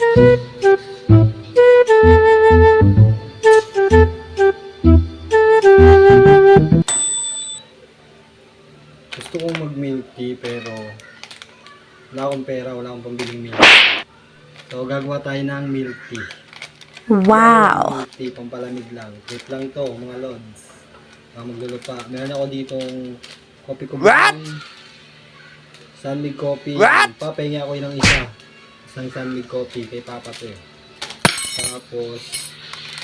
Gusto kong mag milk tea pero wala akong pera, wala akong pambiling milk. So gagawa tayo ng milk tea. Wow. Milk tea, pampalamig lang. Wait lang to, mga lods. Ah, maglulupa. Meron ako ditong coffee ko. What? Sunmig coffee. What? Papahingi ako yun ng isa. Isang sunmig coffee kay Papa to eh. Tapos,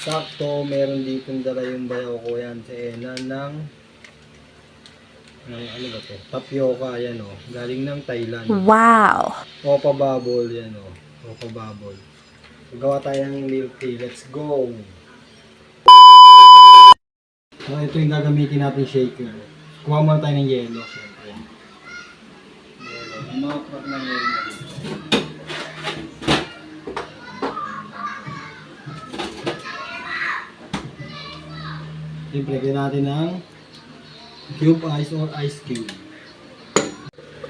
sakto, meron ditong dala yung bayaw ko yan sa Ena ng ng ano ba to? Tapioca, yan o. Galing ng Thailand. Wow. Opa bubble, yan o. Opa bubble. Gawa tayo ng milk tea. Let's go! So, ito yung gagamitin natin shaker. Kuha muna tayo ng yelo, syempre. Yelo. Yung mga crop ng dito. Siyempre, natin ng cube ice or ice cube.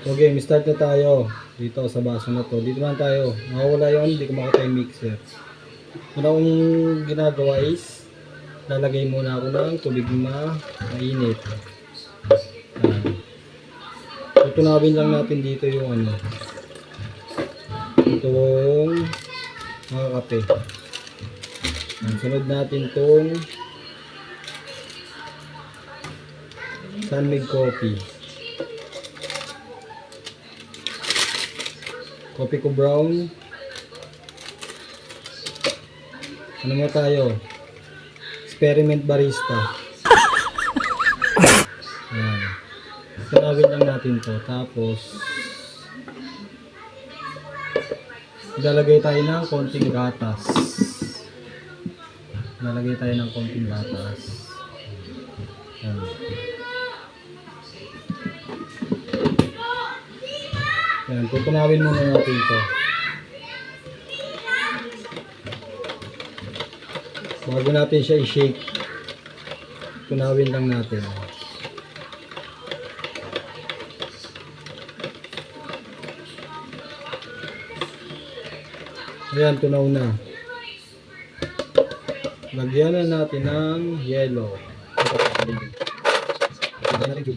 So game, start na tayo dito sa baso na to. Dito naman tayo. Makawala yun, hindi ko makita yung mixer. Una kong ginagawa is lalagay muna ako ng tubig na mainit. Tutunawin lang natin dito yung ano. Itong mga kape. Yan, sunod natin tong Sunmig Coffee. Coffee ko brown. Ano nga tayo? Experiment barista. Ayan. Tunawin lang natin to. Tapos, lalagay tayo ng konting gatas. Lalagay tayo ng konting gatas. Ayan. Yan, tutunawin muna natin to. Bago natin siya i-shake, tunawin lang natin. Ayan, tunaw na. Lagyan na natin ng yellow. Lagyan.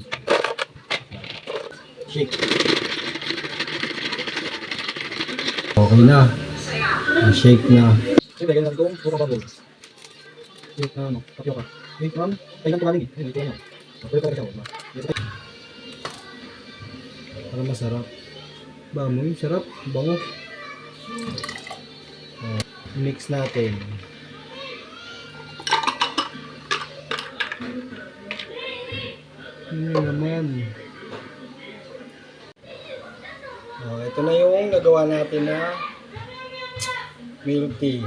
Shake. Okay na. Na-shake na. Siyempre, ganyan natin itong coca bubbles. Wait na ano, tapioca. Wait, ma'am. Ay, lang galing eh. Wait lang. Pwede talaga siya. Para masarap. Ba mo, sarap. Bango. Mix natin. Ano naman. Oh, ito na yung nagawa natin na milk tea.